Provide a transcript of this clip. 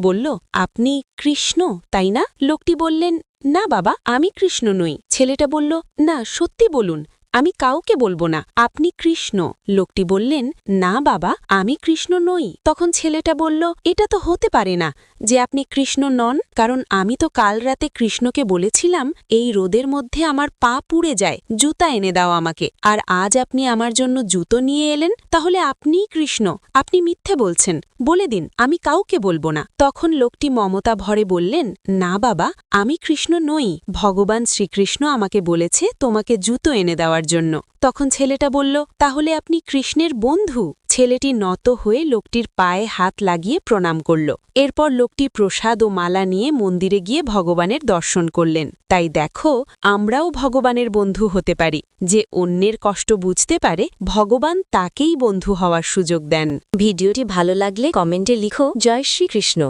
বলল, আপনি কৃষ্ণ, তাই না? লোকটি বললেন, না বাবা, আমি কৃষ্ণ নই। ছেলেটা বলল, না, সত্যি বলুন। আমি কাউকে বলব না। আপনি কৃষ্ণ। লোকটি বললেন, না বাবা, আমি কৃষ্ণ নই। তখন ছেলেটা বলল, এটা তো হতে পারে না যে আপনি কৃষ্ণ নন, কারণ আমি তো কাল রাতে কৃষ্ণকে বলেছিলাম, এই রোদের মধ্যে আমার পা পুড়ে যায়, জুতা এনে দাও আমাকে। আর আজ আপনি আমার জন্য জুতো নিয়ে এলেন, তাহলে আপনিই কৃষ্ণ। আপনি মিথ্যে বলছেন। বলে দিন, আমি কাউকে বলব না। তখন লোকটি মমতা ভরে বললেন, না বাবা, আমি কৃষ্ণ নই। ভগবান শ্রীকৃষ্ণ আমাকে বলেছে, তোমাকে জুতো এনে দেওয়ার জন্য। তখন ছেলেটা বলল, তাহলে আপনি কৃষ্ণের বন্ধু? ছেলেটি নত হয়ে লোকটির পায়ে হাত লাগিয়ে প্রণাম করল। এরপর লোকটি প্রসাদ ও মালা নিয়ে মন্দিরে গিয়ে ভগবানের দর্শন করলেন। তাই দেখো, আমরাও ভগবানের বন্ধু হতে পারি। যে অন্যের কষ্ট বুঝতে পারে, ভগবান তাকেই বন্ধু হওয়ার সুযোগ দেন। ভিডিওটি ভালো লাগলে কমেন্টে লিখো, জয় শ্রীকৃষ্ণ।